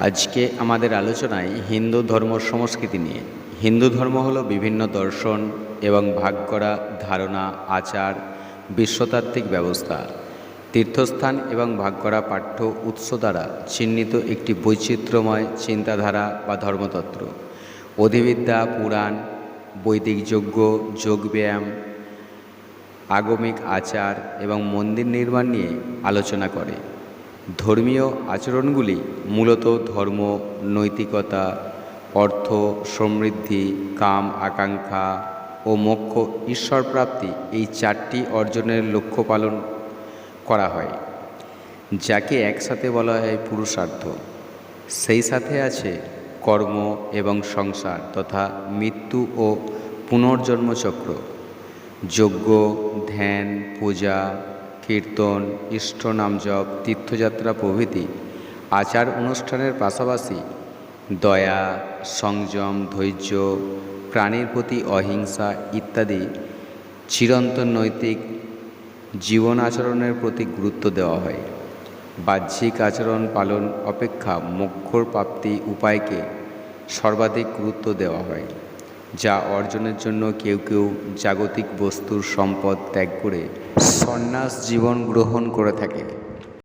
আজকে আমাদের আলোচনায় হিন্দু ধর্ম সংস্কৃতি নিয়ে। হিন্দু ধর্ম হলো বিভিন্ন দর্শন এবং ভাগ করা ধারণা, আচার, বিশ্বতাত্ত্বিক ব্যবস্থা। তীর্থস্থান এবং ভাগ করা পাঠ্য উৎস দ্বারা চিহ্নিত একটি বৈচিত্র্যময় চিন্তাধারা বা ধর্মতত্ত্ব। অধিবিদ্যা, পুরাণ, বৈদিক যজ্ঞ, যোগব্যায়াম, আগমিক আচার এবং মন্দির নির্মাণ নিয়ে আলোচনা করে। ধর্মীয় আচরণগুলি মূলত ধর্ম, নৈতিকতা, অর্থ, সমৃদ্ধি, কাম, আকাঙ্ক্ষা ও মোক্ষ ঈশ্বর প্রাপ্তি এই চারটি অর্জনের লক্ষ্য পালন করা হয়, যাকে একসাথে বলা হয় পুরুষার্থ। সেই সাথে আছে কর্ম এবং সংসার তথা মৃত্যু ও পুনর্জন্মচক্র, যজ্ঞ, ধ্যান, পূজা কীর্তন, ইষ্ট নাম জপ, তীর্থযাত্রা প্রভৃতি, আচার অনুষ্ঠানের পাশাপাশি দয়া, সংযম, ধৈর্য, প্রাণীর প্রতি অহিংসা ইত্যাদি চিরন্তন নৈতিক জীবন আচরণের প্রতি গুরুত্ব দেওয়া হয়। বাহ্যিক আচরণ পালন অপেক্ষা মোক্ষর প্রাপ্তি উপায়কে সর্বাধিক গুরুত্ব দেওয়া হয়। যা অর্জনের জন্য কেউ কেউ জাগতিক বস্তুর সম্পদ ত্যাগ করে সন্ন্যাস জীবন গ্রহণ করে থাকে।